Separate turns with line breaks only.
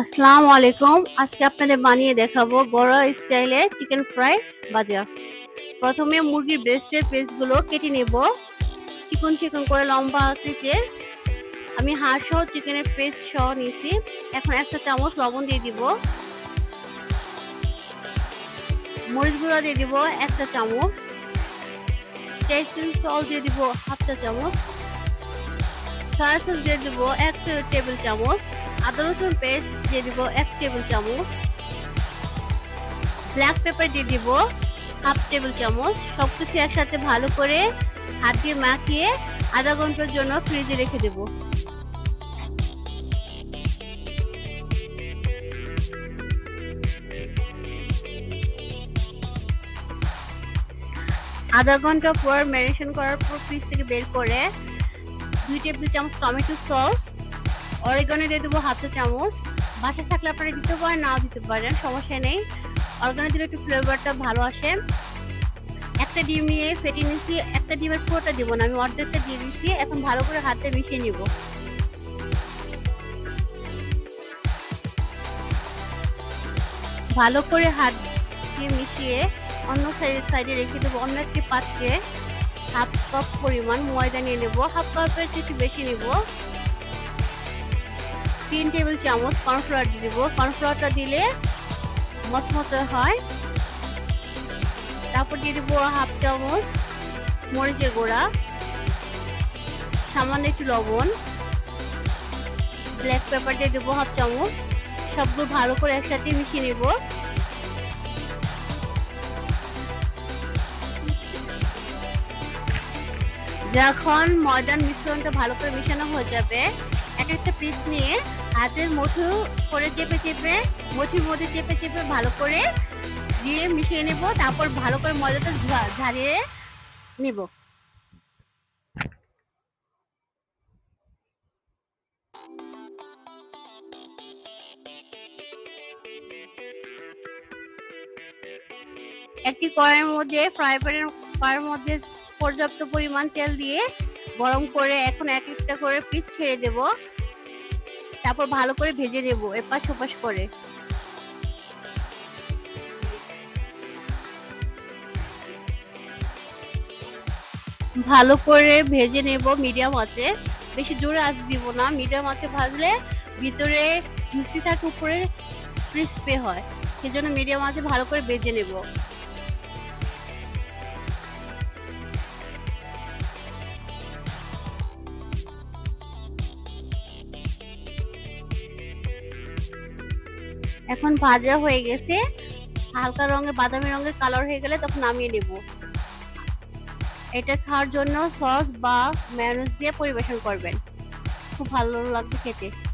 আসসালামু আলাইকুম। আজকে আপনাদের বানিয়ে দেখাবো গড়া স্টাইলে চিকেন ফ্রাই ভাজা প্রথমে মুরগির ব্রেস্টের পিসগুলো কেটে নেব। চিকন চিকন করে লম্বা আকৃতির আমি হাড় সহ চিকেনের পেস্ট সহ নিয়েছি। এখন একটা চামচ লবণ দিয়ে দিব। মরিচ গুঁড়া দিয়ে দিব একটা চামচ। টেস্টিং সল দিয়ে দিব হাফ চা চামচ। সয়া সস দিয়ে দিব এক টেবিল চামচ। আদা রসুন পেস্ট দিয়ে দিব এক টেবিল চামচ। ব্ল্যাক পেপার দিয়ে দিব হাফ টেবিল চামচ। সব কিছু একসাথে ভালো করে হাত দিয়ে মাখিয়ে আধা ঘণ্টার জন্য ফ্রিজে রেখে দেব। আধা ঘণ্টা পর ম্যারিনেশন করার পর ফ্রিজ থেকে বের করে দুই টেবিল চামচ টমেটো সস অরিগানো দিয়ে দেবো হাফ চা চামচ। বাসায় থাকলে আপনারা দিতে পারেন, নাও দিতে পারেন, সমস্যা নেই। অর্গানো দিলে একটু ফ্লেভারটা ভালো আসে। একটা ডিম নিয়ে ফেটে নিয়েছি, একটা ডিমের পুরোটা দেবো না, আমি অর্ধেকটা দিয়ে দিয়েছি, এখন ভালো করে হাতে মিশিয়ে নিব। ভালো করে হাত দিয়ে মিশিয়ে অন্য সাইডে সাইডে রেখে দেবো অন্য একটি পাত্রে। হাফ কাপ পরিমাণ ময়দা নিয়ে নেব, হাফ কাপের একটু বেশি নেব। তিন টেবিল চামচ কর্নফ্লাওয়ার দিয়ে দেবো। কর্নফ্লাওয়ারটা দিলে মচমচে হয়। তারপর দিয়ে দেবো হাফ চামচ মরিচের গুঁড়া। সামান্য একটু লবণ। ব্ল্যাক পেপার দিয়ে দেবো হাফ চামচ। সবগুলো ভালো করে একসাথে মিশিয়ে নেব। যখন ময়দান মিশ্রণটা ভালো করে মিশানো হয়ে যাবে এক একটা পিস নিয়ে হাতের মুঠো করে চেপে চেপে মুঠির মধ্যে চেপে চেপে ভালো করে দিয়ে মিশিয়ে নেব, তারপর ভালো করে ময়দাটা ঝারিয়ে নিব। একটি কড়াইয়ের মধ্যে ফ্রাই প্যানের কড়াইয়ের মধ্যে পর্যাপ্ত পরিমাণ তেল দিয়ে গরম করে এখন এক একটা করে পিস ছেড়ে দেব। তারপর ভালো করে ভেজে নেব, এপাশ ওপাশ করে। ভালো করে ভেজে নেব মিডিয়াম আছে বেশি জোরে আঁচ দিব না, মিডিয়াম আছে ভাজলে ভিতরে জুসি থাকে, উপরে ক্রিস্পি হয়। সেজন্য মিডিয়াম আছে ভালো করে ভেজে নেব। এখন ভাজা হয়ে গেছে। হালকা রঙের, বাদামি রঙের কালার হয়ে গেলে তখন নামিয়ে নেব। এটা খাওয়ার জন্য সস বা ম্যায়োনিজ দিয়ে পরিবেশন করবেন। খুব ভালো লাগবে খেতে।